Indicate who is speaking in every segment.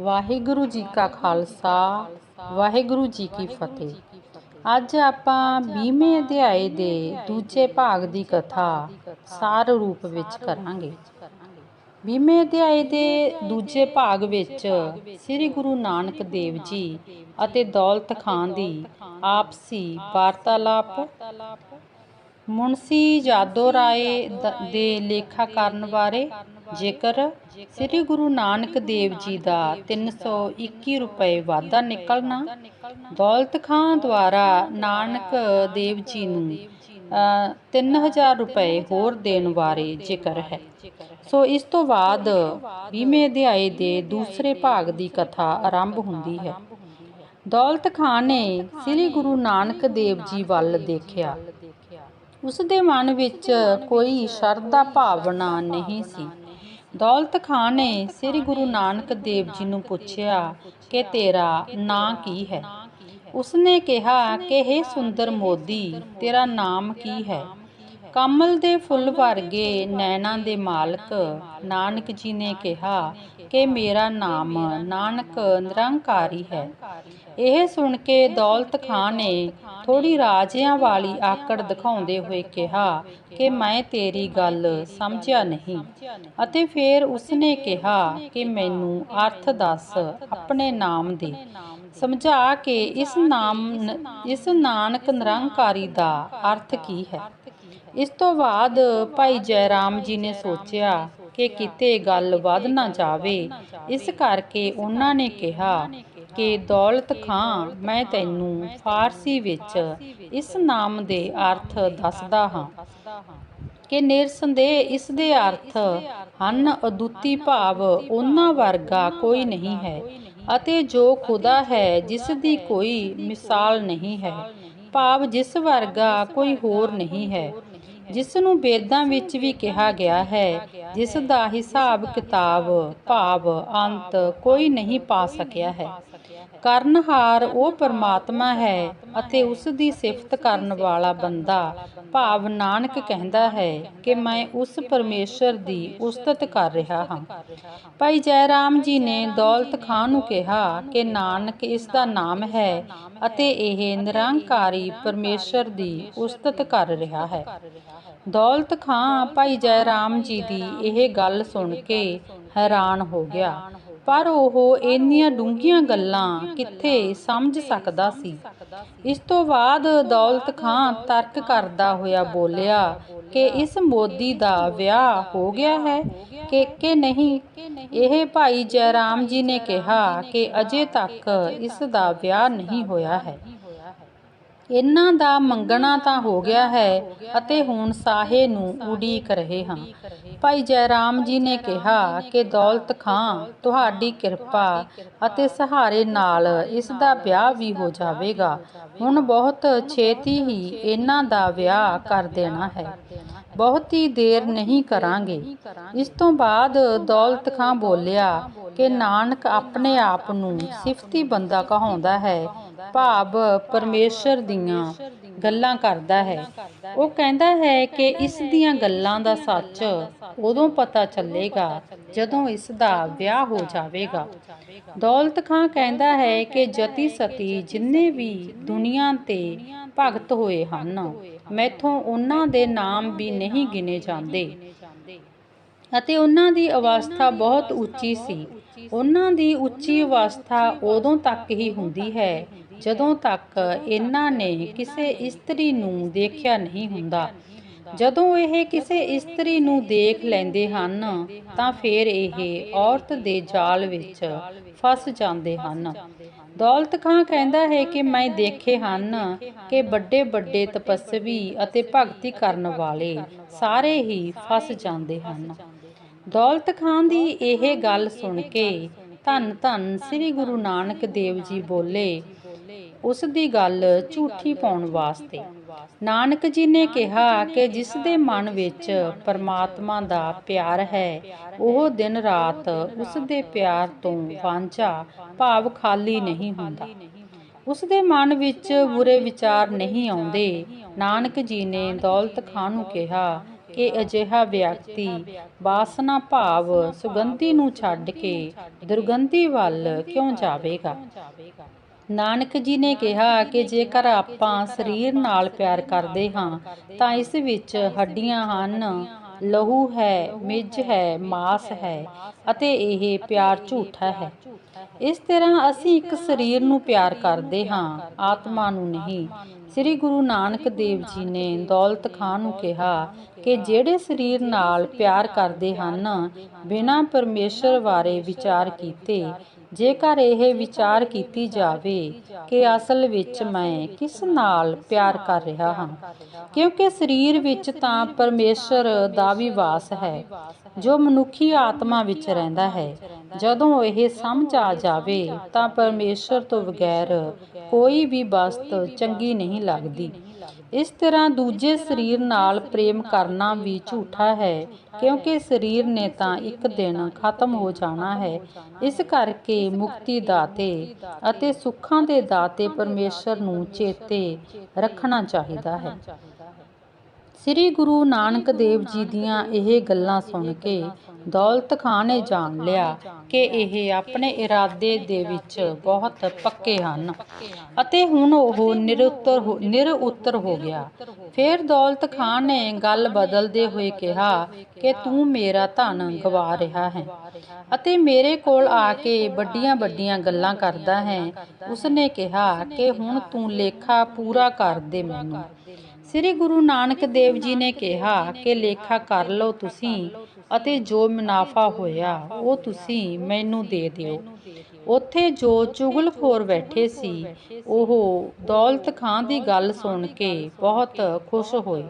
Speaker 1: ਵਾਹਿਗੁਰੂ ਜੀ ਕਾ ਖਾਲਸਾ, ਵਾਹਿਗੁਰੂ ਜੀ ਕੀ ਫਤਿਹ। ਅੱਜ ਆਪਾਂ 20ਵੇਂ ਅਧਿਆਏ ਦੇ ਦੂਜੇ ਭਾਗ ਦੀ ਕਥਾ ਸਾਰ ਰੂਪ ਵਿੱਚ ਕਰਾਂਗੇ। 20ਵੇਂ ਅਧਿਆਏ ਦੇ ਦੂਜੇ ਭਾਗ ਵਿੱਚ ਸ੍ਰੀ ਗੁਰੂ ਨਾਨਕ ਦੇਵ ਜੀ ਅਤੇ ਦੌਲਤ ਖਾਨ ਦੀ ਆਪਸੀ ਵਾਰਤਾਲਾਪ ਮੁਨਸੀ ਜਾਦੋ ਰਾਏ ਦ- ਦੇ ਲੇਖਾ ਕਰਨ ਬਾਰੇ ਜੇਕਰ ਸ੍ਰੀ ਗੁਰੂ ਨਾਨਕ ਦੇਵ ਜੀ ਦਾ 321 ਰੁਪਏ ਵਾਧਾ ਨਿਕਲਣਾ ਦੌਲਤ ਖਾਨ ਦੁਆਰਾ ਨਾਨਕ ਦੇਵ ਜੀ ਨੂੰ ਅ, 3000 ਰੁਪਏ ਹੋਰ ਦੇਣ ਬਾਰੇ ਜ਼ਿਕਰ ਹੈ। ਸੋ ਇਸ ਤੋਂ ਬਾਅਦ 20ਵੇਂ ਅਧਿਆਏ ਦੇ ਦੂਸਰੇ ਭਾਗ ਦੀ ਕਥਾ ਆਰੰਭ ਹੁੰਦੀ ਹੈ। ਦੌਲਤ ਖਾਨ ਨੇ ਸ੍ਰੀ ਗੁਰੂ ਨਾਨਕ ਦੇਵ ਜੀ ਵੱਲ ਦੇਖਿਆ। ਉਸ ਦੇ ਮਨ ਵਿੱਚ ਕੋਈ ਸ਼ਰਧਾ ਭਾਵਨਾ ਨਹੀਂ ਸੀ। ਦੌਲਤ ਖਾਨ ਨੇ ਸ੍ਰੀ ਗੁਰੂ ਨਾਨਕ ਦੇਵ ਜੀ ਨੂੰ ਪੁੱਛਿਆ ਕਿ ਤੇਰਾ ਨਾਂ ਕੀ ਹੈ? ਉਸਨੇ ਕਿਹਾ ਕਿ हे ਸੁੰਦਰ ਮੋਦੀ, ਤੇਰਾ ਨਾਮ ਕੀ ਹੈ? ਕਮਲ ਦੇ ਫੁੱਲ ਵਰਗੇ ਨੈਣਾਂ ਦੇ ਮਾਲਕ ਨਾਨਕ ਜੀ ਨੇ ਕਿਹਾ ਕਿ ਮੇਰਾ ਨਾਮ ਨਾਨਕ ਨਿਰੰਕਾਰੀ ਹੈ। ਇਹ ਸੁਣ ਕੇ ਦੌਲਤ ਖਾਨ ਨੇ ਥੋੜੀ ਰਾਜਿਆਂ ਵਾਲੀ ਆਕੜ ਦਿਖਾਉਂਦੇ ਹੋਏ ਕਿਹਾ ਕਿ ਮੈਂ ਤੇਰੀ ਗੱਲ ਸਮਝਿਆ ਨਹੀਂ ਅਤੇ ਫਿਰ ਉਸਨੇ ਕਿਹਾ ਕਿ ਮੈਨੂੰ ਅਰਥ ਦੱਸ, ਆਪਣੇ ਨਾਮ ਦੇ। ਸਮਝਾ ਕੇ ਇਸ ਨਾਮ ਇਸ ਨਾਨਕ ਨਿਰੰਕਾਰੀ ਦਾ ਅਰਥ ਕੀ ਹੈ? ਇਸ ਤੋਂ ਬਾਅਦ ਭਾਈ ਜੈਰਾਮ ਜੀ ਨੇ ਸੋਚਿਆ ਕਿ ਕਿਤੇ ਗੱਲ ਵੱਧ ਨਾ ਜਾਵੇ। ਇਸ ਕਰਕੇ ਉਹਨਾਂ ਨੇ ਕਿਹਾ ਕਿ, ਦੌਲਤ ਖਾਂ, ਮੈਂ ਤੈਨੂੰ ਫਾਰਸੀ ਵਿੱਚ ਇਸ ਨਾਮ ਦੇ ਅਰਥ ਦੱਸਦਾ ਹਾਂ ਕਿ ਨਿਰਸੰਦੇਹ ਇਸ ਦੇ ਅਰਥ ਹਨ, ਅਦੁੱਤੀ ਭਾਵ ਉਹਨਾਂ ਵਰਗਾ ਕੋਈ ਨਹੀਂ ਹੈ ਅਤੇ ਜੋ ਖੁਦਾ ਹੈ, ਜਿਸ ਦੀ ਕੋਈ ਮਿਸਾਲ ਨਹੀਂ ਹੈ। ਭਾਵ ਜਿਸ ਵਰਗਾ ਕੋਈ ਹੋਰ ਨਹੀਂ ਹੈ। ਜਿਸ ਨੂੰ ਵੇਦਾਂ ਵਿੱਚ ਵੀ ਕਿਹਾ ਗਿਆ ਹੈ ਜਿਸ ਦਾ ਹਿਸਾਬ ਕਿਤਾਬ, ਭਾਵ, ਅੰਤ ਕੋਈ ਨਹੀਂ ਪਾ ਸਕਿਆ ਹੈ। ਕਰਨਹਾਰ ਉਹ ਪਰਮਾਤਮਾ ਹੈ ਅਤੇ ਉਸ ਦੀ ਸਿਫਤ ਕਰਨ ਵਾਲਾ ਬੰਦਾ, ਭਾਵ ਨਾਨਕ ਕਹਿੰਦਾ ਹੈ ਕਿ ਮੈਂ ਉਸ ਪਰਮੇਸ਼ਰ ਦੀ ਉਸਤਤ ਕਰ ਰਿਹਾ ਹਾਂ। ਭਾਈ ਜੈਰਾਮ ਜੀ ਨੇ ਦੌਲਤ ਖਾਨ ਨੂੰ ਕਿਹਾ ਕਿ ਨਾਨਕ ਇਸ ਦਾ ਨਾਮ ਹੈ ਅਤੇ ਇਹ ਨਿਰੰਕਾਰੀ ਪਰਮੇਸ਼ਰ ਦੀ ਉਸਤਤ ਕਰ ਰਿਹਾ ਹੈ। ਦੌਲਤ ਖਾਂ ਭਾਈ ਜੈ ਰਾਮ ਜੀ ਦੀ ਇਹ ਗੱਲ ਸੁਣ ਕੇ ਹੈਰਾਨ ਹੋ ਗਿਆ। ਪਰ ਉਹ ਇੰਨੀਆਂ ਡੂੰਘੀਆਂ ਗੱਲਾਂ ਕਿੱਥੇ ਸਮਝ ਸਕਦਾ ਸੀ। ਇਸ ਤੋਂ ਬਾਅਦ ਦੌਲਤ ਖਾਂ ਤਰਕ ਕਰਦਾ ਹੋਇਆ ਬੋਲਿਆ ਕਿ ਇਸ ਮੋਦੀ ਦਾ ਵਿਆਹ ਹੋ ਗਿਆ ਹੈ ਕਿ ਕਿ ਨਹੀਂ? ਇਹ ਭਾਈ ਜੈਰਾਮ ਜੀ ਨੇ ਕਿਹਾ ਕਿ ਅਜੇ ਤੱਕ ਇਸ ਦਾ ਵਿਆਹ ਨਹੀਂ ਹੋਇਆ ਹੈ। ਇਹਨਾਂ ਦਾ ਮੰਗਣਾ ਤਾਂ ਹੋ ਗਿਆ ਹੈ ਅਤੇ ਹੁਣ ਸਾਹੇ ਨੂੰ ਉਡੀਕ ਰਹੇ ਹਾਂ। ਭਾਈ ਜੈਰਾਮ ਜੀ ਨੇ ਕਿਹਾ ਕਿ ਦੌਲਤ ਖਾਂ, ਤੁਹਾਡੀ ਕਿਰਪਾ ਅਤੇ ਸਹਾਰੇ ਨਾਲ ਇਸ ਦਾ ਵਿਆਹ ਵੀ ਹੋ ਜਾਵੇਗਾ। ਹੁਣ ਬਹੁਤ ਛੇਤੀ ਹੀ ਇਹਨਾਂ ਦਾ ਵਿਆਹ ਕਰ ਦੇਣਾ ਹੈ। ਬਹੁਤੀ ਦੇਰ ਨਹੀਂ ਕਰਾਂਗੇ। ਇਸ ਤੋਂ ਬਾਅਦ ਦੌਲਤ ਖਾਂ ਬੋਲਿਆ ਕਿ ਨਾਨਕ ਆਪਣੇ ਆਪ ਨੂੰ ਸਿਫਤੀ ਬੰਦਾ ਕਹਾਉਂਦਾ ਹੈ, ਭਾਵ ਪਰਮੇਸ਼ਰ ਦੀਆਂ। ਗੱਲਾਂ ਕਰਦਾ ਹੈ। ਉਹ ਕਹਿੰਦਾ ਹੈ ਕਿ ਇਸ ਦੀਆਂ ਗੱਲਾਂ ਦਾ ਸੱਚ ਉਦੋਂ ਪਤਾ ਚੱਲੇਗਾ ਜਦੋਂ ਇਸ ਦਾ ਵਿਆਹ ਹੋ ਜਾਵੇਗਾ। ਦੌਲਤ ਖਾਂ ਕਹਿੰਦਾ ਹੈ ਕਿ ਜਤੀ ਸਤੀ ਜਿੰਨੇ ਵੀ ਦੁਨੀਆ ਤੇ ਭਗਤ ਹੋਏ ਹਨ, ਮੈਥੋਂ ਉਹਨਾਂ ਦੇ ਨਾਮ ਵੀ ਨਹੀਂ ਗਿਣੇ ਜਾਂਦੇ। ਅਤੇ ਉਹਨਾਂ ਦੀ ਅਵਸਥਾ ਬਹੁਤ ਉੱਚੀ ਸੀ। ਉਹਨਾਂ ਦੀ ਉੱਚੀ ਅਵਸਥਾ ਉਦੋਂ ਤੱਕ ਹੀ ਹੁੰਦੀ ਹੈ ਜਦੋਂ ਤੱਕ ਇਹਨਾਂ ਨੇ ਕਿਸੇ ਇਸਤਰੀ ਨੂੰ ਦੇਖਿਆ ਨਹੀਂ ਹੁੰਦਾ, ਜਦੋਂ ਇਹ ਕਿਸੇ ਇਸਤਰੀ ਨੂੰ ਦੇਖ ਲੈਂਦੇ ਹਨ, ਤਾਂ ਫਿਰ ਇਹ ਔਰਤ ਦੇ ਜਾਲ ਵਿੱਚ ਫਸ ਜਾਂਦੇ ਹਨ। ਦੌਲਤ ਖਾਂ ਕਹਿੰਦਾ ਹੈ ਕਿ ਮੈਂ ਦੇਖੇ ਹਨ ਕਿ ਵੱਡੇ ਵੱਡੇ ਤਪਸਵੀ ਅਤੇ ਭਗਤੀ ਕਰਨ ਵਾਲੇ ਸਾਰੇ ਹੀ ਫਸ ਜਾਂਦੇ ਹਨ। ਦੌਲਤ ਖਾਨ ਦੀ ਇਹ ਗੱਲ ਸੁਣ ਕੇ ਧੰਨ ਧੰਨ ਸ੍ਰੀ ਗੁਰੂ ਨਾਨਕ ਦੇਵ ਜੀ ਬੋਲੇ ਉਸ ਦੀ ਗੱਲ ਝੂਠੀ ਪਾਉਣ ਵਾਸਤੇ। ਨਾਨਕ ਜੀ ਨੇ ਕਿਹਾ ਕਿ ਜਿਸ ਦੇ ਮਨ ਵਿੱਚ ਪਰਮਾਤਮਾ ਦਾ ਪਿਆਰ ਹੈ, ਉਹ ਦਿਨ ਰਾਤ ਉਸ ਦੇ ਪਿਆਰ ਤੋਂ ਵਾਂਝਾ, ਭਾਵ ਖਾਲੀ ਨਹੀਂ ਹੁੰਦਾ। ਉਸ ਦੇ ਮਨ ਵਿੱਚ ਬੁਰੇ ਵਿਚਾਰ ਨਹੀਂ ਆਉਂਦੇ। ਨਾਨਕ ਜੀ ਨੇ ਦੌਲਤ ਖਾਨ ਨੂੰ ਕਿਹਾ ਕਿ ਅਜਿਹਾ ਵਿਅਕਤੀ ਵਾਸਨਾ ਭਾਵ ਸੁਗੰਧੀ ਨੂੰ ਛੱਡ ਕੇ ਦੁਰਗੰਧੀ ਵੱਲ ਕਿਉਂ ਜਾਵੇਗਾ? ਨਾਨਕ ਜੀ ਨੇ ਕਿਹਾ ਕਿ ਜੇਕਰ ਆਪਾਂ ਸਰੀਰ ਨਾਲ ਪਿਆਰ ਕਰਦੇ ਹਾਂ, ਤਾਂ ਇਸ ਵਿੱਚ ਹੱਡੀਆਂ ਹਨ, ਲਹੂ ਹੈ ਮਿੱਝ ਹੈ, ਮਾਸ ਹੈ ਅਤੇ ਇਹ ਪਿਆਰ ਝੂਠਾ ਹੈ। ਇਸ ਤਰ੍ਹਾਂ ਅਸੀਂ ਇੱਕ ਸਰੀਰ ਨੂੰ ਪਿਆਰ ਕਰਦੇ ਹਾਂ, ਆਤਮਾ ਨੂੰ ਨਹੀਂ। ਸ੍ਰੀ ਗੁਰੂ ਨਾਨਕ ਦੇਵ ਜੀ ਨੇ ਦੌਲਤ ਖਾਨ ਨੂੰ ਕਿਹਾ ਕਿ ਜਿਹੜੇ ਸਰੀਰ ਨਾਲ ਪਿਆਰ ਕਰਦੇ ਹਨ, ਬਿਨਾਂ ਪਰਮੇਸ਼ਰ ਬਾਰੇ ਵਿਚਾਰ ਕੀਤੇ ਜੇਕਰ ਇਹ ਵਿਚਾਰ ਕੀਤੀ ਜਾਵੇ ਕਿ ਅਸਲ ਵਿੱਚ ਮੈਂ ਕਿਸ ਨਾਲ ਪਿਆਰ ਕਰ ਰਿਹਾ ਹਾਂ, ਕਿਉਂਕਿ ਸਰੀਰ ਵਿੱਚ ਤਾਂ ਪਰਮੇਸ਼ਰ ਦਾ ਵੀ ਵਾਸ ਹੈ, ਜੋ ਮਨੁੱਖੀ ਆਤਮਾ ਵਿੱਚ ਰਹਿੰਦਾ ਹੈ। ਜਦੋਂ ਇਹ ਸਮਝ ਆ ਜਾਵੇ ਤਾਂ ਪਰਮੇਸ਼ਰ ਤੋਂ ਬਗੈਰ ਕੋਈ ਵੀ ਵਸਤ ਚੰਗੀ ਨਹੀਂ ਲੱਗਦੀ। ਇਸ ਤਰ੍ਹਾਂ ਦੂਜੇ ਸਰੀਰ ਨਾਲ ਪ੍ਰੇਮ ਕਰਨਾ ਵੀ ਝੂਠਾ ਹੈ, ਕਿਉਂਕਿ ਸਰੀਰ ਨੇ ਤਾਂ ਇੱਕ ਦਿਨ ਖਤਮ ਹੋ ਜਾਣਾ ਹੈ। ਇਸ ਕਰਕੇ ਮੁਕਤੀ ਦਾਤੇ ਅਤੇ ਸੁੱਖਾਂ ਦੇ ਦਾਤੇ ਪਰਮੇਸ਼ਰ ਨੂੰ ਚੇਤੇ ਰੱਖਣਾ ਚਾਹੀਦਾ ਹੈ। ਸ੍ਰੀ ਗੁਰੂ ਨਾਨਕ ਦੇਵ ਜੀ ਦੀਆਂ ਇਹ ਗੱਲਾਂ ਸੁਣ ਕੇ ਦੌਲਤ ਖਾਨ ਨੇ ਜਾਣ ਲਿਆ ਕਿ ਇਹ ਆਪਣੇ ਇਰਾਦੇ ਦੇ ਵਿੱਚ ਬਹੁਤ ਪੱਕੇ ਹਨ। ਅਤੇ ਹੁਣ ਉਹ ਨਿਰਉੱਤਰ ਨਿਰਉੱਤਰ ਹੋ ਗਿਆ। ਫਿਰ ਦੌਲਤ ਖਾਨ ਨੇ ਗੱਲ ਬਦਲਦੇ ਹੋਏ ਕਿਹਾ ਕਿ ਤੂੰ ਮੇਰਾ ਧਨ ਗਵਾ ਰਿਹਾ ਹੈ ਅਤੇ ਮੇਰੇ ਕੋਲ ਆ ਕੇ ਵੱਡੀਆਂ ਵੱਡੀਆਂ ਗੱਲਾਂ ਕਰਦਾ ਹੈ। ਉਸਨੇ ਕਿਹਾ ਕਿ ਹੁਣ ਤੂੰ ਲੇਖਾ ਪੂਰਾ ਕਰ ਦੇ ਮੈਨੂੰ। ਸ੍ਰੀ ਗੁਰੂ ਨਾਨਕ ਦੇਵ ਜੀ ਨੇ ਕਿਹਾ ਕਿ ਲੇਖਾ ਕਰ ਲਓ ਤੁਸੀਂ। ਅਤੇ ਜੋ ਮੁਨਾਫਾ ਹੋਇਆ, ਉਹ ਤੁਸੀਂ ਮੈਨੂੰ ਦੇ ਦਿਓ। ਉੱਥੇ ਜੋ ਚੁਗਲਖੋਰ ਬੈਠੇ ਸੀ, ਉਹ ਦੌਲਤ ਖਾਂ ਦੀ ਗੱਲ ਸੁਣ ਕੇ ਬਹੁਤ ਖੁਸ਼ ਹੋਏ।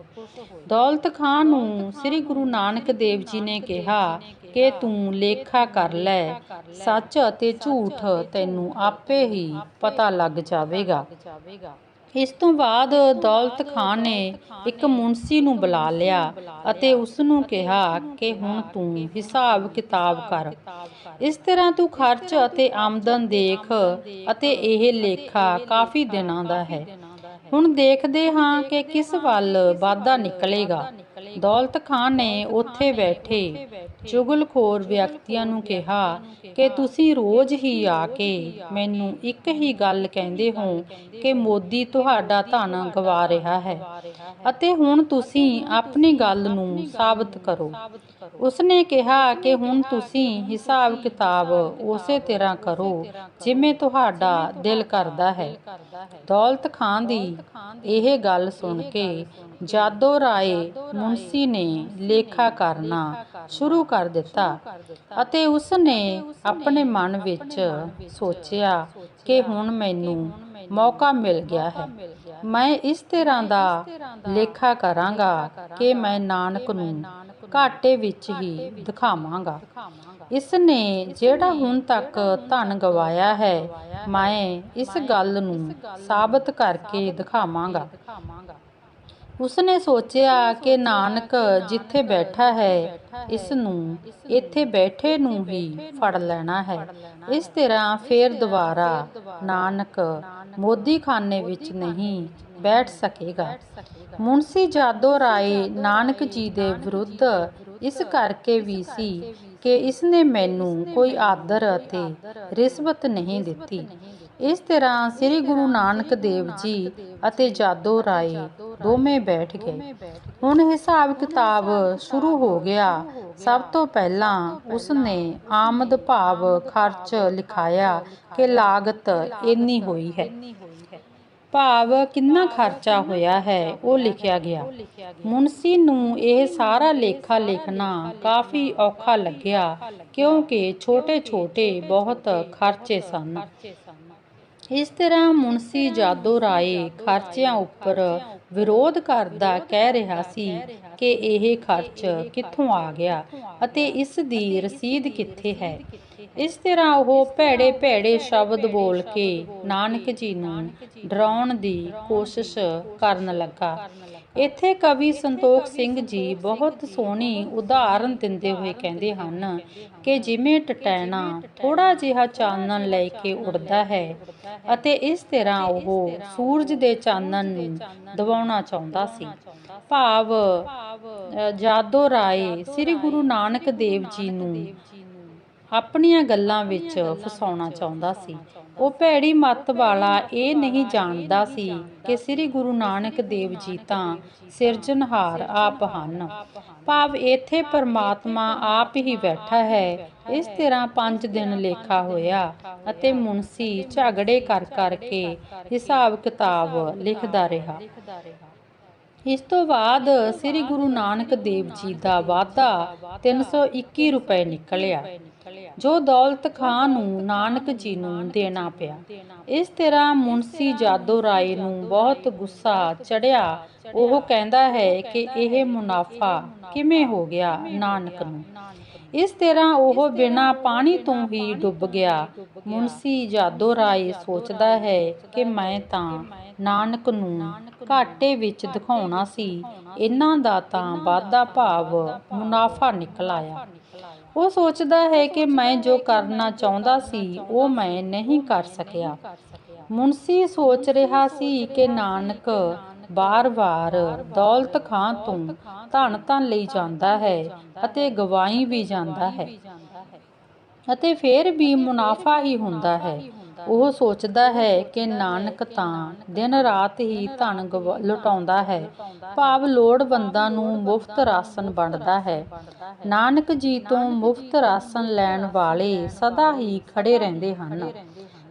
Speaker 1: ਦੌਲਤ ਖਾਂ ਨੂੰ ਸ੍ਰੀ ਗੁਰੂ ਨਾਨਕ ਦੇਵ ਜੀ ਨੇ ਕਿਹਾ ਕਿ ਤੂੰ ਲੇਖਾ ਕਰ ਲੈ, ਸੱਚ ਅਤੇ ਝੂਠ ਤੈਨੂੰ ਆਪੇ ਹੀ ਪਤਾ ਲੱਗ ਜਾਵੇਗਾ। ਇਸ ਤੋਂ ਬਾਅਦ ਦੌਲਤ ਖਾਨ ਨੇ ਇੱਕ ਮੁਨਸੀ ਨੂੰ ਬੁਲਾ ਲਿਆ ਅਤੇ ਉਸ ਨੂੰ ਕਿਹਾ ਕਿ ਹੁਣ ਤੂੰ ਹਿਸਾਬ ਕਿਤਾਬ ਕਰ। ਇਸ ਤਰ੍ਹਾਂ ਤੂੰ ਖਰਚ ਅਤੇ ਆਮਦਨ ਦੇਖ ਅਤੇ ਇਹ ਲੇਖਾ ਕਾਫੀ ਦਿਨਾਂ ਦਾ ਹੈ। ਹੁਣ ਦੇਖਦੇ ਹਾਂ ਕਿ ਕਿਸ ਵੱਲ ਵਾਧਾ ਨਿਕਲੇਗਾ। ਦੌਲਤ ਖਾਨ ਨੇ ਉੱਥੇ ਬੈਠੇ ਚੁਗਲਖੋਰ ਵਿਅਕਤੀਆਂ ਨੂੰ ਕਿਹਾ ਕਿ ਤੁਸੀਂ ਰੋਜ਼ ਹੀ ਆ ਕੇ ਮੈਨੂੰ ਇੱਕ ਹੀ ਗੱਲ ਕਹਿੰਦੇ ਹੋ ਕਿ ਮੋਦੀ ਤੁਹਾਡਾ ਧਨ ਗਵਾ ਰਿਹਾ ਹੈ ਅਤੇ ਹੁਣ ਤੁਸੀਂ ਆਪਣੀ ਗੱਲ ਨੂੰ ਸਾਬਤ ਕਰੋ। ਉਸਨੇ ਕਿਹਾ ਕਿ ਹੁਣ ਤੁਸੀਂ ਹਿਸਾਬ ਕਿਤਾਬ ਉਸੇ ਤਰ੍ਹਾਂ ਕਰੋ ਜਿਵੇਂ ਤੁਹਾਡਾ ਦਿਲ ਕਰਦਾ ਹੈ। ਦੌਲਤ ਖਾਨ ਦੀ ਇਹ ਗੱਲ ਸੁਣ ਕੇ ਜਾਦੋ ਰਾਏ ਮੁਨਸੀ ਨੇ ਲੇਖਾ ਕਰਨਾ ਸ਼ੁਰੂ ਕਰ ਦਿੱਤਾ ਅਤੇ ਉਸ ਨੇ ਆਪਣੇ ਮਨ ਵਿੱਚ ਸੋਚਿਆ ਕਿ ਹੁਣ ਮੈਨੂੰ ਮੌਕਾ ਮਿਲ ਗਿਆ ਹੈ। ਮੈਂ ਇਸ ਤਰ੍ਹਾਂ ਦਾ ਲੇਖਾ ਕਰਾਂਗਾ ਕਿ ਮੈਂ ਨਾਨਕ ਨੂੰ ਘਾਟੇ ਵਿੱਚ ਹੀ ਦਿਖਾਵਾਂਗਾ। ਇਸ ਨੇ ਜਿਹੜਾ ਹੁਣ ਤੱਕ ਧਨ ਗਵਾਇਆ ਹੈ, ਮੈਂ ਇਸ ਗੱਲ ਨੂੰ ਸਾਬਤ ਕਰਕੇ ਦਿਖਾਵਾਂਗਾ। ਉਸਨੇ ਸੋਚਿਆ ਕਿ ਨਾਨਕ ਜਿੱਥੇ ਬੈਠਾ ਹੈ ਇਸ ਨੂੰ ਇੱਥੇ ਬੈਠੇ ਨੂੰ ਹੀ ਫੜ ਲੈਣਾ ਹੈ। ਇਸ ਤਰ੍ਹਾਂ ਫੇਰ ਦੁਬਾਰਾ ਨਾਨਕ ਮੋਦੀ ਵਿੱਚ ਨਹੀਂ ਬੈਠ ਸਕੇਗਾ। ਮੁਨਸੀ ਜਾਦੋ ਰਾਏ ਨਾਨਕ ਜੀ ਦੇ ਵਿਰੁੱਧ ਇਸ ਕਰਕੇ ਵੀ ਸੀ ਕਿ ਇਸ ਨੇ ਮੈਨੂੰ ਕੋਈ ਆਦਰ ਅਤੇ ਰਿਸ਼ਵਤ ਨਹੀਂ ਦਿੱਤੀ। ਇਸ ਤਰ੍ਹਾਂ ਸ੍ਰੀ ਗੁਰੂ ਨਾਨਕ ਦੇਵ ਜੀ ਅਤੇ ਜਾਦੋ ਰਾਏ ਦੋਵੇਂ ਬੈਠ ਗਏ। ਹੁਣ ਹਿਸਾਬ ਕਿਤਾਬ ਸ਼ੁਰੂ ਹੋ ਗਿਆ। ਸਭ ਤੋਂ ਪਹਿਲਾਂ ਉਸਨੇ ਆਮਦ ਭਾਵ ਖਰਚ ਲਿਖਾਇਆ ਕਿ ਲਾਗਤ ਇੰਨੀ ਹੋਈ ਹੈ। ਭਾਵ ਕਿੰਨਾ ਖਰਚਾ ਹੋਇਆ ਹੈ ਉਹ ਲਿਖਿਆ ਗਿਆ। ਮੁਨਸੀ ਨੂੰ ਇਹ ਸਾਰਾ ਲੇਖਾ ਲਿਖਣਾ ਕਾਫੀ ਔਖਾ ਲੱਗਿਆ ਕਿਉਂਕਿ ਛੋਟੇ-ਛੋਟੇ ਬਹੁਤ ਖਰਚੇ ਸਨ। ਇਸ ਤਰ੍ਹਾਂ ਮੁਨਸੀ ਜਾਦੋ ਰਾਏ ਖਰਚਿਆਂ ਉੱਪਰ ਵਿਰੋਧ ਕਰਦਾ ਕਹਿ ਰਿਹਾ ਸੀ ਕਿ ਇਹ ਖਰਚ ਕਿੱਥੋਂ ਆ ਗਿਆ ਅਤੇ ਇਸ ਦੀ ਰਸੀਦ ਕਿੱਥੇ ਹੈ। ਇਸ ਤਰ੍ਹਾਂ ਉਹ ਭੈੜੇ ਭੈੜੇ ਸ਼ਬਦ ਬੋਲ ਕੇ ਨਾਨਕ ਜੀ ਨੂੰ ਡਰਾਉਣ ਦੀ ਕੋਸ਼ਿਸ਼ ਕਰਨ ਲੱਗਾ। ਇੱਥੇ ਕਵੀ ਸੰਤੋਖ ਸਿੰਘ ਜੀ ਬਹੁਤ ਸੋਹਣੀ ਉਦਾਹਰਨ ਦਿੰਦੇ ਹੋਏ ਕਹਿੰਦੇ ਹਨ ਕਿ ਜਿਵੇਂ ਟਟੈਣਾ ਥੋੜਾ ਜਿਹਾ ਚਾਨਣ ਲੈ ਕੇ ਉੱਡਦਾ ਹੈ ਅਤੇ ਇਸ ਤਰ੍ਹਾਂ ਉਹ ਸੂਰਜ ਦੇ ਚਾਨਣ ਨੂੰ ਦਬਾਉਣਾ ਚਾਹੁੰਦਾ ਸੀ। ਭਾਵ ਜਾਦੋ ਰਾਏ ਸ੍ਰੀ ਗੁਰੂ ਨਾਨਕ ਦੇਵ ਜੀ ਨੂੰ ਆਪਣੀਆਂ ਗੱਲਾਂ ਵਿੱਚ ਫਸਾਉਣਾ ਚਾਹੁੰਦਾ ਸੀ। ਉਹ ਭੈੜੀ ਮੱਤ ਵਾਲਾ ਇਹ ਨਹੀਂ ਜਾਣਦਾ ਸੀ ਕਿ ਸ੍ਰੀ ਗੁਰੂ ਨਾਨਕ ਦੇਵ ਜੀ ਤਾਂ ਸਿਰਜਣਹਾਰ ਆਪ ਹਨ। ਭਾਵ ਇੱਥੇ ਪਰਮਾਤਮਾ ਆਪ ਹੀ ਬੈਠਾ ਹੈ, ਇਸ ਤਰ੍ਹਾਂ ਪੰਜ ਦਿਨ ਲੇਖਾ ਹੋਇਆ ਅਤੇ ਮੁਨਸੀ ਝਗੜੇ ਕਰ ਕਰਕੇ ਹਿਸਾਬ ਕਿਤਾਬ ਲਿਖਦਾ ਰਿਹਾ। ਇਸ ਤੋਂ ਬਾਅਦ ਸ੍ਰੀ ਗੁਰੂ ਨਾਨਕ ਦੇਵ ਜੀ ਦਾ ਵਾਅਦਾ 321 ਰੁਪਏ ਨਿਕਲਿਆ, ਜੋ ਦੌਲਤ ਖਾਨ ਨੂੰ ਨਾਨਕ ਜੀ ਨੂੰ ਦੇਣਾ ਪਿਆ। ਇਸ ਤਰ੍ਹਾਂ ਮੁਨਸੀ ਜਾਦੋ ਰਾਏ ਨੂੰ ਬਹੁਤ ਗੁੱਸਾ ਚੜਿਆ ਉਹ ਕਹਿੰਦਾ ਹੈ ਕਿ ਇਹ ਮੁਨਾਫਾ ਕਿਵੇਂ ਹੋ ਗਿਆ ਨਾਨਕ ਨੂੰ? ਇਸ ਤਰ੍ਹਾਂ ਉਹ ਬਿਨਾਂ ਪਾਣੀ ਤੋਂ ਹੀ ਡੁੱਬ ਗਿਆ। ਮੁਨਸੀ ਜਾਦੋ ਰਾਏ ਸੋਚਦਾ ਹੈ ਕਿ ਮੈਂ ਤਾਂ ਨਾਨਕ ਨੂੰ ਘਾਟੇ ਵਿੱਚ ਦਿਖਾਉਣਾ ਸੀ। ਇਹਨਾਂ ਦਾ ਤਾਂ ਵਾਧਾ ਭਾਵ ਮੁਨਾਫਾ ਨਿਕਲ ਆਇਆ। ਉਹ ਸੋਚਦਾ ਹੈ ਕਿ ਮੈਂ ਜੋ ਕਰਨਾ ਚਾਹੁੰਦਾ ਸੀ ਉਹ ਮੈਂ ਨਹੀਂ ਕਰ ਸਕਿਆ। ਮੁਨਸੀ ਸੋਚ ਰਿਹਾ ਸੀ ਕਿ ਨਾਨਕ ਬਾਰ-ਬਾਰ ਦੌਲਤ ਖਾਂ ਤੋਂ ਧਨ ਤਾਂ ਲਈ ਜਾਂਦਾ ਹੈ ਅਤੇ ਗਵਾਈ ਵੀ ਜਾਂਦਾ ਹੈ। ਅਤੇ ਫਿਰ ਵੀ ਮੁਨਾਫਾ ਹੀ ਹੁੰਦਾ ਹੈ। ਉਹ ਸੋਚਦਾ ਹੈ ਕਿ ਨਾਨਕ ਤਾਂ ਦਿਨ ਰਾਤ ਹੀ ਧਨ ਲੁਟਾਉਂਦਾ ਹੈ। ਭਾਵ ਲੋੜਵੰਦਾਂ ਨੂੰ ਮੁਫਤ ਰਾਸ਼ਨ ਵੰਡਦਾ ਹੈ। ਨਾਨਕ ਜੀ ਤੋਂ ਮੁਫਤ ਰਾਸ਼ਨ ਲੈਣ ਵਾਲੇ ਸਦਾ ਹੀ ਖੜੇ ਰਹਿੰਦੇ ਹਨ।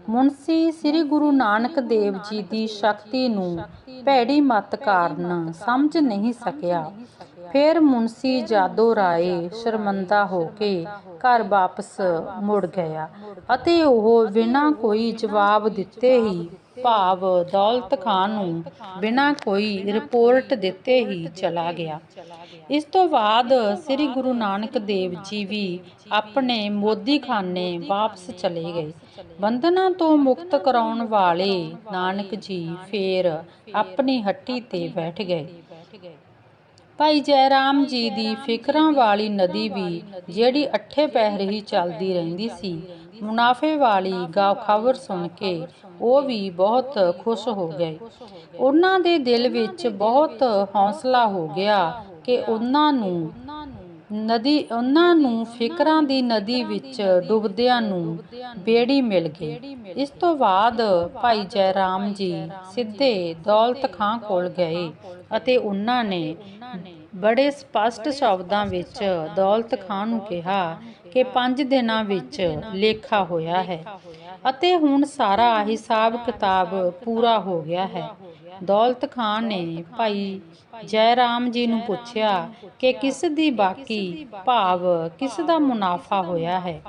Speaker 1: ਮੁਨਸੀ ਸ੍ਰੀ ਗੁਰੂ ਨਾਨਕ ਦੇਵ ਜੀ ਦੀ ਸ਼ਕਤੀ ਨੂੰ ਭੈੜੀ ਮਤ ਕਾਰਨ ਸਮਝ ਨਹੀਂ ਸਕਿਆ। ਫਿਰ ਮੁਨਸੀ ਜਾਦੋ ਰਾਏ ਸ਼ਰਮੰਦਾ ਹੋ ਕੇ ਘਰ ਵਾਪਸ ਮੁੜ ਗਿਆ ਅਤੇ ਉਹ ਬਿਨਾਂ ਕੋਈ ਜਵਾਬ ਦਿੱਤੇ ਹੀ ਭਾਵ ਦੌਲਤ ਖਾਨ ਨੂੰ ਬਿਨਾਂ ਕੋਈ ਰਿਪੋਰਟ ਦਿੱਤੇ ਹੀ ਚਲਾ ਗਿਆ। ਇਸ ਤੋਂ ਬਾਅਦ ਸ੍ਰੀ ਗੁਰੂ ਨਾਨਕ ਦੇਵ ਜੀ ਵੀ ਆਪਣੇ ਮੋਦੀਖਾਨੇ ਵਾਪਸ ਚਲੇ ਗਏ। ਬੰਧਨਾਂ ਤੋਂ ਮੁਕਤ ਕਰਾਉਣ ਵਾਲੇ ਨਾਨਕ ਜੀ ਫੇਰ ਆਪਣੀ ਹੱਟੀ ਤੇ ਬੈਠ ਗਏ। ਭਾਈ ਜੈਰਾਮ ਜੀ ਦੀ ਫਿਕਰਾਂ ਵਾਲੀ ਨਦੀ ਵੀ ਜਿਹੜੀ ਅੱਠੇ ਪਹਿਰ ਹੀ ਚੱਲਦੀ ਰਹਿੰਦੀ ਸੀ। ਮੁਨਾਫੇ ਵਾਲੀ ਗਾ ਖਬਰ ਸੁਣ ਕੇ ਉਹ ਵੀ ਬਹੁਤ ਖੁਸ਼ ਹੋ ਗਏ। ਉਹਨਾਂ ਦੇ ਦਿਲ ਵਿੱਚ ਬਹੁਤ ਹੌਸਲਾ ਹੋ ਗਿਆ ਕਿ ਉਹਨਾਂ ਨੂੰ ਨਦੀ, ਉਹਨਾਂ ਨੂੰ ਫਿਕਰਾਂ ਦੀ ਨਦੀ ਵਿੱਚ ਡੁੱਬਦਿਆਂ ਨੂੰ ਬੇੜੀ ਮਿਲ ਗਈ। ਇਸ ਤੋਂ ਬਾਅਦ ਭਾਈ ਜੈਰਾਮ ਜੀ ਸਿੱਧੇ ਦੌਲਤ ਖਾਂ ਕੋਲ ਗਏ ਅਤੇ ਉਹਨਾਂ ਨੇ ਬੜੇ ਸਪਸ਼ਟ ਸ਼ਬਦਾਂ ਵਿੱਚ ਦੌਲਤ ਖਾਂ ਨੂੰ ਕਿਹਾ ਕਿ 5 ਦਿਨਾਂ ਵਿੱਚ ਲੇਖਾ ਹੋਇਆ ਹੈ ਅਤੇ ਹੁਣ ਸਾਰਾ ਹਿਸਾਬ ਕਿਤਾਬ ਪੂਰਾ ਹੋ ਗਿਆ ਹੈ। ਦੌਲਤ ਖਾਨ ਨੇ ਭਾਈ ਜੈ ਰਾਮ ਜੀ ਨੂੰ ਪੁੱਛਿਆ ਕਿ ਕਿਸ ਦੀ ਬਾਕੀ ਭਾਵ, ਕਿਸ ਦਾ ਮੁਨਾਫਾ ਹੋਇਆ ਹੈ?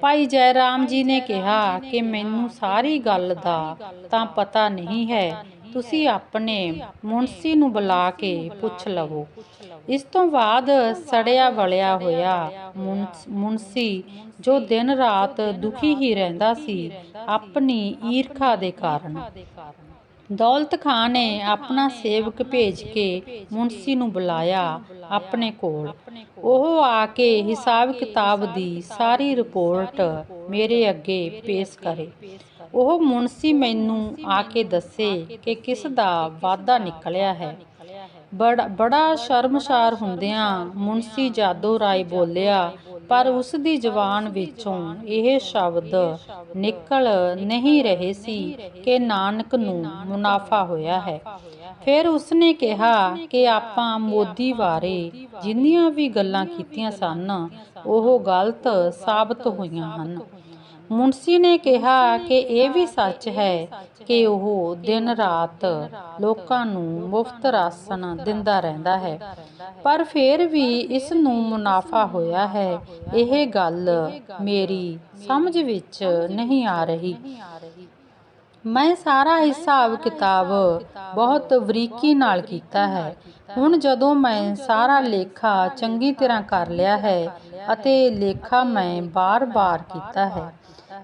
Speaker 1: ਭਾਈ ਜੈ ਰਾਮ ਜੀ ਨੇ ਕਿਹਾ ਕਿ ਮੈਨੂੰ ਸਾਰੀ ਗੱਲ ਦਾ ਤਾਂ ਪਤਾ ਨਹੀਂ ਹੈ ਤੁਸੀਂ ਆਪਣੇ ਮੁਨਸੀ ਨੂੰ ਬੁਲਾ ਕੇ ਪੁੱਛ ਲਵੋ। ਇਸ ਤੋਂ ਬਾਅਦ ਸੜਿਆ ਵਲਿਆ ਹੋਇਆ ਮੁਨਸੀ ਜੋ ਦਿਨ ਰਾਤ ਦੁਖੀ ਹੀ ਰਹਿੰਦਾ ਸੀ, ਆਪਣੀ ਈਰਖਾ ਦੇ ਕਾਰਨ। ਦੌਲਤ ਖਾਨ ਨੇ ਆਪਣਾ ਸੇਵਕ ਭੇਜ ਕੇ ਮੁਨਸੀ ਨੂੰ ਬੁਲਾਇਆ ਆਪਣੇ ਕੋਲ। ਉਹ ਆ ਕੇ ਹਿਸਾਬ ਕਿਤਾਬ ਦੀ ਸਾਰੀ ਰਿਪੋਰਟ ਮੇਰੇ ਅੱਗੇ ਪੇਸ਼ ਕਰੇ। ਉਹ ਮੁਨਸੀ ਮੈਨੂੰ ਆ ਕੇ ਦੱਸੇ ਕਿ ਕਿਸ ਦਾ ਵਾਅਦਾ ਨਿਕਲਿਆ ਹੈ। ਬੜਾ ਸ਼ਰਮਸਾਰ ਹੁੰਦਿਆਂ ਮੁਨਸੀ ਜਾਦੋ ਰਾਏ ਬੋਲਿਆ, ਪਰ ਉਸ ਦੀ ਜ਼ੁਬਾਨ ਵਿੱਚੋਂ ਇਹ ਸ਼ਬਦ ਨਿਕਲ ਨਹੀਂ ਰਹੇ ਸੀ ਕਿ ਨਾਨਕ ਨੂੰ ਮੁਨਾਫਾ ਹੋਇਆ ਹੈ। ਫਿਰ ਉਸਨੇ ਕਿਹਾ ਕਿ ਆਪਾਂ ਮੋਦੀ ਬਾਰੇ ਜਿੰਨੀਆਂ ਵੀ ਗੱਲਾਂ ਕੀਤੀਆਂ ਸਨ, ਉਹ ਗਲਤ ਸਾਬਤ ਹੋਈਆਂ ਹਨ। ਮੁਨਸੀ ਨੇ ਕਿਹਾ ਕਿ ਇਹ ਵੀ ਸੱਚ ਹੈ ਕਿ ਉਹ ਦਿਨ ਰਾਤ ਲੋਕਾਂ ਨੂੰ ਮੁਫਤ ਰਾਸ਼ਨ ਦਿੰਦਾ ਰਹਿੰਦਾ ਹੈ। ਪਰ ਫਿਰ ਵੀ ਇਸ ਨੂੰ ਮੁਨਾਫਾ ਹੋਇਆ ਹੈ। ਇਹ ਗੱਲ ਮੇਰੀ ਸਮਝ ਵਿੱਚ ਨਹੀਂ ਆ ਰਹੀ। ਮੈਂ ਸਾਰਾ ਹਿਸਾਬ ਕਿਤਾਬ ਬਹੁਤ ਬਰੀਕੀ ਨਾਲ ਕੀਤਾ ਹੈ। ਹੁਣ ਜਦੋਂ ਮੈਂ ਸਾਰਾ ਲੇਖਾ ਚੰਗੀ ਤਰ੍ਹਾਂ ਕਰ ਲਿਆ ਹੈ ਅਤੇ ਲੇਖਾ ਮੈਂ ਬਾਰ-ਬਾਰ ਕੀਤਾ ਹੈ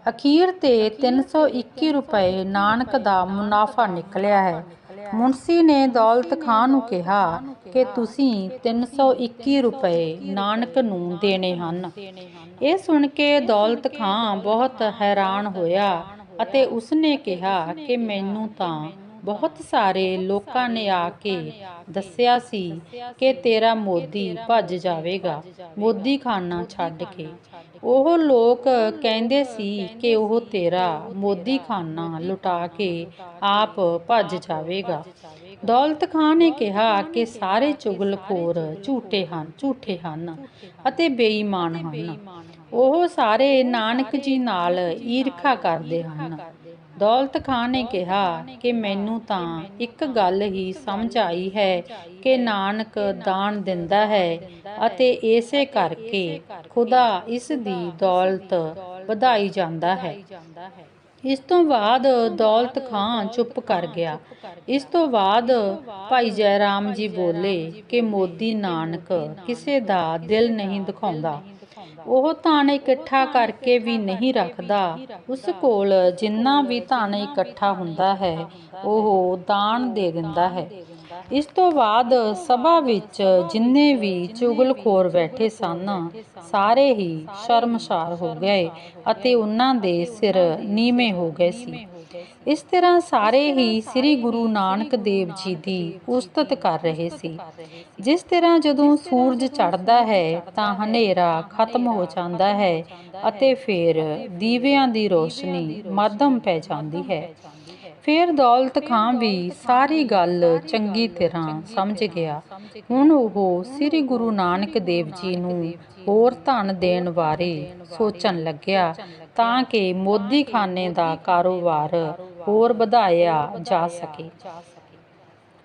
Speaker 1: ਅਖੀਰ ਤੇ 321 ਰੁਪਏ ਨਾਨਕ ਦਾ ਮੁਨਾਫਾ ਨਿਕਲਿਆ ਹੈ। ਮੁਨਸੀ ਨੇ ਦੌਲਤ ਖਾਂ ਨੂੰ ਕਿਹਾ ਕਿ ਤੁਸੀਂ 321 ਰੁਪਏ ਨਾਨਕ ਨੂੰ ਦੇਣੇ ਹਨ। ਇਹ ਸੁਣ ਕੇ ਦੌਲਤ ਖਾਂ ਬਹੁਤ ਹੈਰਾਨ ਹੋਇਆ ਅਤੇ ਉਸਨੇ ਕਿਹਾ ਕਿ ਮੈਨੂੰ ਤਾਂ ਬਹੁਤ ਸਾਰੇ ਲੋਕਾਂ ਨੇ ਆ ਕੇ ਦੱਸਿਆ ਸੀ ਕਿ ਤੇਰਾ ਮੋਦੀ ਭੱਜ ਜਾਵੇਗਾ। ਮੋਦੀ ਖਾਨਾ ਛੱਡ ਕੇ ਉਹ ਲੋਕ ਕਹਿੰਦੇ ਸੀ ਕਿ ਉਹ ਤੇਰਾ ਮੋਦੀ ਖਾਨਾ ਲੁਟਾ ਕੇ ਆਪ ਭੱਜ ਜਾਵੇਗਾ। ਦੌਲਤ ਖਾਨ ਨੇ ਕਿਹਾ ਕਿ ਸਾਰੇ ਚੁਗਲਖੋਰ ਝੂਠੇ ਹਨ ਝੂਠੇ ਹਨ ਅਤੇ ਬੇਈਮਾਨ ਹਨ। ਉਹ ਸਾਰੇ ਨਾਨਕ ਜੀ ਨਾਲ ਈਰਖਾ ਕਰਦੇ ਹਨ। ਦੌਲਤ ਖਾਨ ਨੇ ਕਿਹਾ ਕਿ ਮੈਨੂੰ ਤਾਂ ਇੱਕ ਗੱਲ ਹੀ ਸਮਝ ਆਈ ਹੈ ਕਿ ਨਾਨਕ ਦਾਨ ਦਿੰਦਾ ਹੈ ਅਤੇ ਇਸੇ ਕਰਕੇ ਖੁਦਾ ਇਸ ਦੀ ਦੌਲਤ ਵਧਾਈ ਜਾਂਦਾ ਹੈ। ਇਸ ਤੋਂ ਬਾਅਦ ਦੌਲਤ ਖਾਨ ਚੁੱਪ ਕਰ ਗਿਆ। ਇਸ ਤੋਂ ਬਾਅਦ ਭਾਈ ਜੈ ਜੀ ਬੋਲੇ ਕਿ ਮੋਦੀ ਨਾਨਕ ਕਿਸੇ ਦਾ ਦਿਲ ਨਹੀਂ ਦਿਖਾਉਂਦਾ। ਉਹ ਧਨ ਇਕੱਠਾ ਕਰਕੇ ਵੀ ਨਹੀਂ ਰੱਖਦਾ। ਉਸ ਕੋਲ ਜਿੰਨਾ ਵੀ ਧਨ ਇਕੱਠਾ ਹੁੰਦਾ ਹੈ, ਉਹ ਦਾਨ ਦੇ ਦਿੰਦਾ ਹੈ। ਇਸ ਤੋਂ ਬਾਅਦ ਸਭਾ ਵਿੱਚ ਜਿੰਨੇ ਵੀ ਚੁਗਲਖੋਰ ਬੈਠੇ ਸਨ, ਸਾਰੇ ਹੀ ਸ਼ਰਮਸਾਰ ਹੋ ਗਏ ਅਤੇ ਉਹਨਾਂ ਦੇ ਸਿਰ ਨੀਵੇਂ ਹੋ ਗਏ ਸੀ। ਇਸ ਤਰ੍ਹਾਂ ਸਾਰੇ ਹੀ ਸ੍ਰੀ ਗੁਰੂ ਨਾਨਕ ਦੇਵ ਜੀ ਦੀ ਉਸਤਤ ਕਰ ਰਹੇ ਸੀ। ਜਿਸ ਤਰ੍ਹਾਂ ਜਦੋਂ ਸੂਰਜ ਚੜ੍ਹਦਾ ਹੈ, ਤਾਂ ਹਨੇਰਾ ਖਤਮ ਹੋ ਜਾਂਦਾ ਹੈ ਅਤੇ ਫਿਰ ਦੀਵਿਆਂ ਦੀ ਰੋਸ਼ਨੀ ਮੱਧਮ ਪੈ ਜਾਂਦੀ ਹੈ। ਫਿਰ ਦੌਲਤ ਖਾਂ ਵੀ ਸਾਰੀ ਗੱਲ ਚੰਗੀ ਤਰ੍ਹਾਂ ਸਮਝ ਗਿਆ। ਹੁਣ ਉਹ ਸ੍ਰੀ ਗੁਰੂ ਨਾਨਕ ਦੇਵ ਜੀ ਨੂੰ ਹੋਰ ਧਨ ਦੇਣ ਬਾਰੇ ਸੋਚਣ ਲੱਗਿਆ ਤਾਂ ਕਿ ਮੋਦੀ ਖਾਨੇ ਦਾ ਕਾਰੋਬਾਰ ਹੋਰ ਵਧਾਇਆ ਜਾ ਸਕੇ।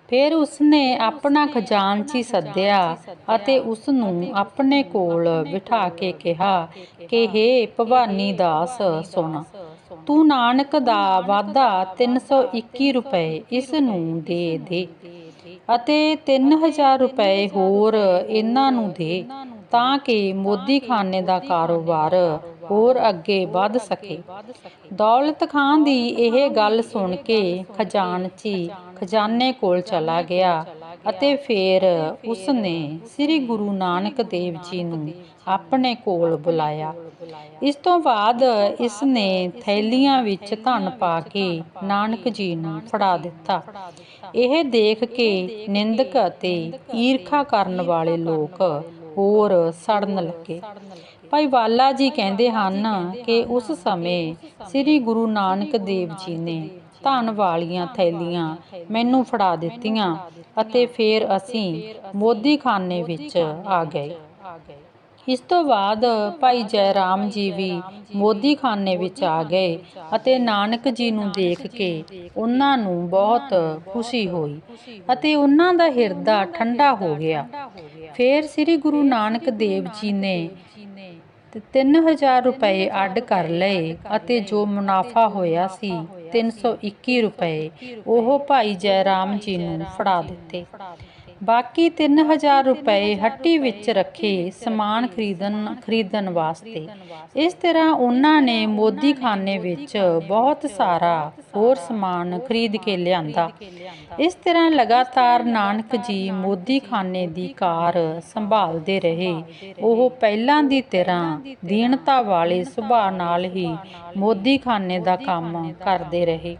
Speaker 1: ਫਿਰ ਉਸਨੇ ਆਪਣਾ ਖਜ਼ਾਨਚੀ ਸੱਦਿਆ ਅਤੇ ਉਸ ਨੂੰ ਆਪਣੇ ਕੋਲ ਬਿਠਾ ਕੇ ਕਿਹਾ ਕਿ, ਹੇ ਭਵਾਨੀ ਦਾਸ, ਸੁਣ ਤੂੰ ਨਾਨਕ ਦਾ ਵਾਅਦਾ 321 ਰੁਪਏ ਇਸ ਨੂੰ ਦੇ ਦੇ ਅਤੇ 3000 ਰੁਪਏ ਹੋਰ ਇਹਨਾਂ ਨੂੰ ਦੇ ਤਾਂ ਕਿ ਮੋਦੀ ਖਾਨੇ ਦਾ ਕਾਰੋਬਾਰ ਹੋਰ ਅੱਗੇ ਵੱਧ ਸਕੇ। ਦੌਲਤ ਖਾਨ ਦੀ ਇਹ ਗੱਲ ਸੁਣ ਕੇ ਖਜ਼ਾਨਚੀ ਖਜ਼ਾਨੇ ਕੋਲ ਚਲਾ ਗਿਆ। ਅਤੇ ਫਿਰ ਉਸਨੇ ਸ੍ਰੀ ਗੁਰੂ ਨਾਨਕ ਦੇਵ ਜੀ ਨੂੰ ਆਪਣੇ ਕੋਲ ਬੁਲਾਇਆ। ਇਸ ਤੋਂ ਬਾਅਦ ਇਸ ਨੇ ਥੈਲੀਆਂ ਵਿੱਚ ਧਨ ਪਾ ਕੇ ਨਾਨਕ ਜੀ ਨੂੰ ਫੜਾ ਦਿੱਤਾ। ਇਹ ਦੇਖ ਕੇ ਨਿੰਦਕ ਅਤੇ ਈਰਖਾ ਕਰਨ ਵਾਲੇ ਲੋਕ ਹੋਰ ਸੜਨ ਲੱਗੇ। ਭਾਈ ਵਾਲਾ ਜੀ ਕਹਿੰਦੇ ਹਨ ਕਿ ਉਸ ਸਮੇਂ ਸ੍ਰੀ ਗੁਰੂ ਨਾਨਕ ਦੇਵ ਜੀ ਨੇ ਧਨ ਵਾਲੀਆਂ ਥੈਲੀਆਂ ਮੈਨੂੰ ਫੜਾ ਦਿੱਤੀਆਂ ਅਤੇ ਫਿਰ ਅਸੀਂ ਮੋਦੀ ਵਿੱਚ ਆ ਗਏ। ਇਸ ਤੋਂ ਬਾਅਦ ਭਾਈ ਜੈ ਰਾਮ ਜੀ ਵੀ ਮੋਦੀ ਵਿੱਚ ਆ ਗਏ ਅਤੇ ਨਾਨਕ ਜੀ ਨੂੰ ਦੇਖ ਕੇ ਉਹਨਾਂ ਨੂੰ ਬਹੁਤ ਖੁਸ਼ੀ ਹੋਈ ਅਤੇ ਉਹਨਾਂ ਦਾ ਹਿਰਦਾ ਠੰਡਾ ਹੋ ਗਿਆ। ਫਿਰ ਸ੍ਰੀ ਗੁਰੂ ਨਾਨਕ ਦੇਵ ਜੀ ਨੇ ਤੇ 3000 ਰੁਪਏ ਅੱਡ ਕਰ ਲਏ ਅਤੇ ਜੋ ਮੁਨਾਫਾ ਹੋਇਆ ਸੀ 321 ਰੁਪਏ। ਉਹ ਭਾਈ ਜੈ ਰਾਮ ਜੀ ਨੂੰ ਫੜਾ ਦਿੱਤੇ। ਬਾਕੀ 3000 ਰੁਪਏ ਹੱਟੀ ਵਿੱਚ ਰੱਖੇ ਸਮਾਨ ਖਰੀਦਣ ਖਰੀਦਣ ਵਾਸਤੇ। ਇਸ ਤਰ੍ਹਾਂ ਉਹਨਾਂ ਨੇ ਮੋਦੀਖਾਨੇ ਵਿੱਚ ਬਹੁਤ ਸਾਰਾ ਹੋਰ ਸਮਾਨ ਖਰੀਦ ਕੇ ਲਿਆਂਦਾ। ਇਸ ਤਰ੍ਹਾਂ ਲਗਾਤਾਰ ਨਾਨਕ ਜੀ ਮੋਦੀਖਾਨੇ ਦੀ ਕਾਰ ਸੰਭਾਲਦੇ ਰਹੇ। ਉਹ ਪਹਿਲਾਂ ਦੀ ਤਰ੍ਹਾਂ ਦੀਨਤਾ ਵਾਲੇ ਸੁਭਾਅ ਨਾਲ ਹੀ ਮੋਦੀਖਾਨੇ ਦਾ ਕੰਮ ਕਰਦੇ ਰਹੇ।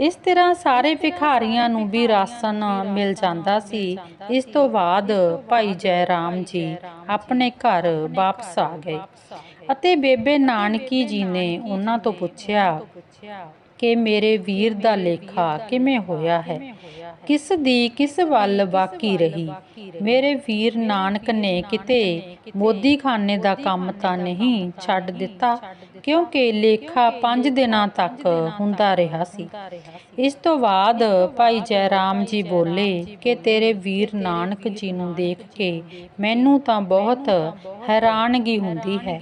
Speaker 1: ਇਸ ਤਰ੍ਹਾਂ ਸਾਰੇ ਭਿਖਾਰੀਆਂ ਨੂੰ ਵੀ ਰਾਸ਼ਨ ਮਿਲ ਜਾਂਦਾ ਸੀ। ਇਸ ਤੋਂ ਬਾਅਦ ਭਾਈ ਜੈ ਰਾਮ ਜੀ ਆਪਣੇ ਘਰ ਵਾਪਸ ਆ ਗਏ। ਅਤੇ ਬੇਬੇ ਨਾਨਕੀ ਜੀ ਨੇ ਉਹਨਾਂ ਤੋਂ ਪੁੱਛਿਆ ਕਿ ਮੇਰੇ ਵੀਰ ਦਾ ਲੇਖਾ ਕਿਵੇਂ ਹੋਇਆ ਹੈ? ਕਿਸ ਦੀ ਕਿਸ ਵੱਲ ਬਾਕੀ ਰਹੀ? ਮੇਰੇ ਵੀਰ ਨਾਨਕ ਨੇ ਕਿਤੇ ਮੋਦੀ ਦਾ ਕੰਮ ਤਾਂ ਨਹੀਂ ਛੱਡ ਦਿੱਤਾ, ਕਿਉਂਕਿ ਲੇਖਾ 5 ਦਿਨਾਂ ਤੱਕ ਹੁੰਦਾ ਰਿਹਾ ਸੀ। ਇਸ ਤੋਂ ਬਾਅਦ ਭਾਈ ਜੈ ਰਾਮ ਜੀ ਬੋਲੇ ਕਿ ਤੇਰੇ ਵੀਰ ਨਾਨਕ ਜੀ ਨੂੰ ਦੇਖ ਕੇ ਮੈਨੂੰ ਤਾਂ ਬਹੁਤ ਹੈਰਾਨਗੀ ਹੁੰਦੀ ਹੈ।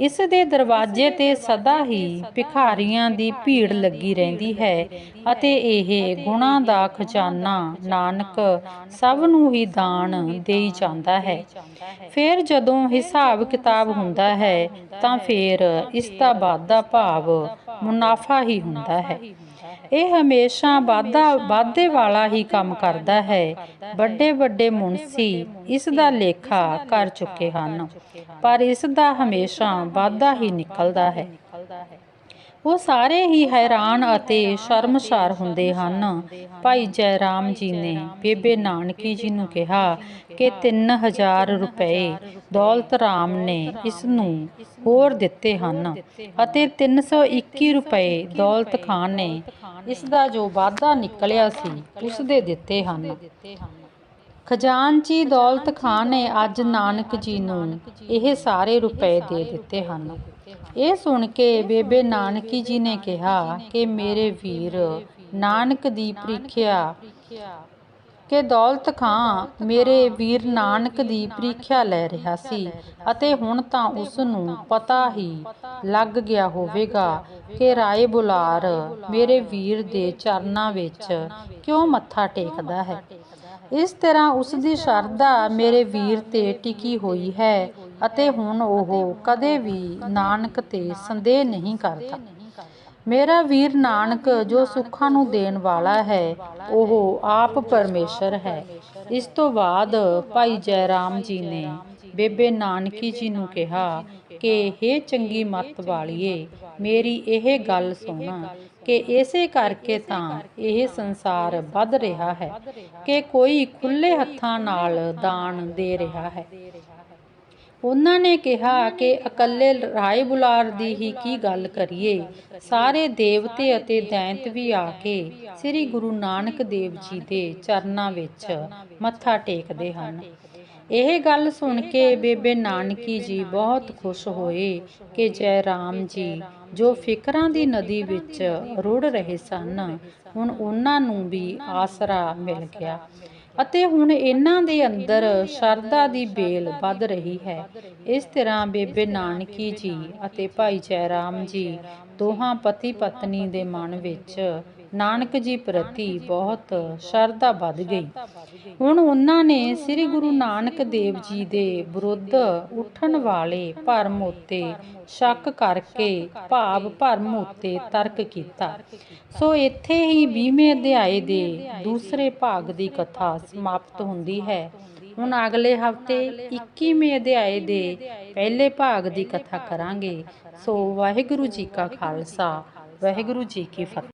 Speaker 1: ਇਸ ਦੇ ਦਰਵਾਜ਼ੇ ਤੇ ਸਦਾ ਹੀ ਭਿਖਾਰੀਆਂ ਦੀ ਭੀੜ ਲੱਗੀ ਰਹਿੰਦੀ ਹੈ ਅਤੇ ਇਹ ਗੁਣਾਂ ਦਾ ਖਜ਼ਾਨਾ ਨਾਨਕ ਸਭ ਨੂੰ ਹੀ ਦਾਨ ਦੇਈ ਜਾਂਦਾ ਹੈ। ਫਿਰ ਜਦੋਂ ਹਿਸਾਬ ਕਿਤਾਬ ਹੁੰਦਾ ਹੈ, ਤਾਂ ਫਿਰ ਇਸ ਦਾ ਵਾਧਾ ਭਾਵ ਮੁਨਾਫਾ ਹੀ ਹੁੰਦਾ ਹੈ। ਇਹ ਹਮੇਸ਼ਾ ਵਾਧਾ ਵਾਧੇ ਵਾਲਾ ਹੀ ਕੰਮ ਕਰਦਾ ਹੈ। ਵੱਡੇ ਵੱਡੇ ਮੁਨਸੀ ਇਸ ਦਾ ਲੇਖਾ ਕਰ ਚੁੱਕੇ ਹਨ, ਪਰ ਇਸ ਦਾ ਹਮੇਸ਼ਾ ਵਾਧਾ ਹੀ ਨਿਕਲਦਾ ਹੈ। ਉਹ ਸਾਰੇ ਹੀ ਹੈਰਾਨ ਅਤੇ ਸ਼ਰਮਸਾਰ ਹੁੰਦੇ ਹਨ। ਭਾਈ ਜੈਰਾਮ ਜੀ ਨੇ ਬੇਬੇ ਨਾਨਕੀ ਜੀ ਨੂੰ ਕਿਹਾ ਕਿ 3000 ਰੁਪਏ ਦੌਲਤ ਰਾਮ ਨੇ ਇਸ ਨੂੰ ਹੋਰ ਦਿੱਤੇ ਹਨ ਅਤੇ 321 ਰੁਪਏ ਦੌਲਤ ਖਾਨ ਨੇ ਇਸ ਦਾ ਜੋ ਵਾਧਾ ਨਿਕਲਿਆ ਸੀ, ਉਸ ਦੇ ਦਿੱਤੇ ਹਨ। ਖਜ਼ਾਨਚੀ ਦੌਲਤ ਖਾਨ ਨੇ ਅੱਜ ਨਾਨਕ ਜੀ ਨੂੰ ਇਹ ਸਾਰੇ ਰੁਪਏ ਦੇ ਦਿੱਤੇ ਹਨ। ਇਹ ਸੁਣ ਕੇ ਬੇਬੇ ਨਾਨਕੀ ਜੀ ਨੇ ਕਿਹਾ ਕਿ ਮੇਰੇ ਵੀਰ, ਨਾਨਕ ਦੀ ਪ੍ਰੀਖਿਆ ਕਿ ਦੌਲਤ ਖਾਂ ਮੇਰੇ ਵੀਰ ਨਾਨਕ ਦੀ ਪ੍ਰੀਖਿਆ ਲੈ ਰਿਹਾ ਸੀ ਅਤੇ ਹੁਣ ਤਾਂ ਉਸ ਨੂੰ ਪਤਾ ਹੀ ਲੱਗ ਗਿਆ ਹੋਵੇਗਾ ਕਿ ਰਾਏ ਬੁਲਾਰ ਮੇਰੇ ਵੀਰ ਦੇ ਚਰਨਾਂ ਵਿੱਚ ਕਿਉਂ ਮੱਥਾ ਟੇਕਦਾ ਹੈ। ਇਸ ਤਰ੍ਹਾਂ ਉਸ ਦੀ ਸ਼ਰਧਾ ਮੇਰੇ ਵੀਰ ਤੇ ਟਿਕੀ ਹੋਈ ਹੈ ਅਤੇ ਹੁਣ ਉਹ ਕਦੇ ਵੀ ਨਾਨਕ ਤੇ ਸੰਦੇਹ ਨਹੀਂ ਕਰਦਾ। ਮੇਰਾ ਵੀਰ ਨਾਨਕ ਜੋ ਸੁੱਖਾਂ ਨੂੰ ਦੇਣ ਵਾਲਾ ਹੈ, ਉਹ ਆਪ ਪਰਮੇਸ਼ਰ ਹੈ। ਇਸ ਤੋਂ ਬਾਅਦ ਭਾਈ ਜੈ ਰਾਮ ਜੀ ਨੇ ਬੇਬੇ ਨਾਨਕੀ ਜੀ ਨੂੰ ਕਿਹਾ ਕਿ ਹੇ ਚੰਗੀ ਮੱਤ ਵਾਲੀਏ, ਮੇਰੀ ਇਹ ਗੱਲ ਸੁਣ ਕਿ ਇਸੇ ਕਰਕੇ ਤਾਂ ਇਹ ਸੰਸਾਰ ਵੱਧ ਰਿਹਾ ਹੈ ਕਿ ਕੋਈ ਖੁੱਲੇ ਹੱਥਾਂ ਨਾਲ ਦਾਨ ਦੇ ਰਿਹਾ ਹੈ। ਉਹਨਾਂ ਨੇ ਕਿਹਾ ਕਿ ਇਕੱਲੇ ਰਾਏ ਬੁਲਾਰ ਦੀ ਹੀ ਕੀ ਗੱਲ ਕਰੀਏ? ਸਾਰੇ ਦੇਵਤੇ ਅਤੇ ਦੈਂਤ ਵੀ ਆ ਕੇ ਸ੍ਰੀ ਗੁਰੂ ਨਾਨਕ ਦੇਵ ਜੀ ਦੇ ਚਰਨਾਂ ਵਿੱਚ ਮੱਥਾ ਟੇਕਦੇ ਹਨ। ਇਹ ਗੱਲ ਸੁਣ ਕੇ ਬੇਬੇ ਨਾਨਕੀ ਜੀ ਬਹੁਤ ਖੁਸ਼ ਹੋਏ ਕਿ ਜੈ ਰਾਮ ਜੀ, ਜੋ ਫਿਕਰਾਂ ਦੀ ਨਦੀ ਵਿੱਚ ਰੁੜ ਰਹੇ ਸਨ, ਹੁਣ ਉਹਨਾਂ ਨੂੰ ਵੀ ਆਸਰਾ ਮਿਲ ਗਿਆ। ਅਤੇ ਹੁਣ ਇਹਨਾਂ ਦੇ ਅੰਦਰ ਸ਼ਰਧਾ ਦੀ ਬੇਲ ਵੱਧ ਰਹੀ ਹੈ। ਇਸ ਤਰ੍ਹਾਂ ਬੇਬੇ ਨਾਨਕੀ ਜੀ ਅਤੇ ਭਾਈ ਜੈ ਰਾਮ ਜੀ ਦੋਹਾਂ ਪਤੀ ਪਤਨੀ ਦੇ ਮਨ ਵਿੱਚ ਨਾਨਕ ਜੀ ਪ੍ਰਤੀ ਬਹੁਤ ਸ਼ਰਧਾ ਵੱਧ ਗਈ। ਹੁਣ ਉਹਨਾਂ ਨੇ ਸ੍ਰੀ ਗੁਰੂ ਨਾਨਕ ਦੇਵ ਜੀ ਦੇ ਵਿਰੁੱਧ ਉੱਠਣ ਵਾਲੇ ਭਰਮ ਉੱਤੇ ਸ਼ੱਕ ਕਰਕੇ ਭਾਵ ਭਰਮ ਉੱਤੇ ਤਰਕ ਕੀਤਾ। ਸੋ ਇੱਥੇ ਹੀ 20ਵੇਂ ਅਧਿਆਏ ਦੇ ਦੂਸਰੇ ਭਾਗ ਦੀ ਕਥਾ ਸਮਾਪਤ ਹੁੰਦੀ ਹੈ। ਹੁਣ ਅਗਲੇ ਹਫ਼ਤੇ 21ਵੇਂ ਅਧਿਆਏ ਦੇ ਪਹਿਲੇ ਭਾਗ ਦੀ ਕਥਾ ਕਰਾਂਗੇ। ਸੋ ਵਾਹਿਗੁਰੂ ਜੀ ਕਾ ਖਾਲਸਾ, ਵਾਹਿਗੁਰੂ ਜੀ ਕੀ ਫਤਿਹ।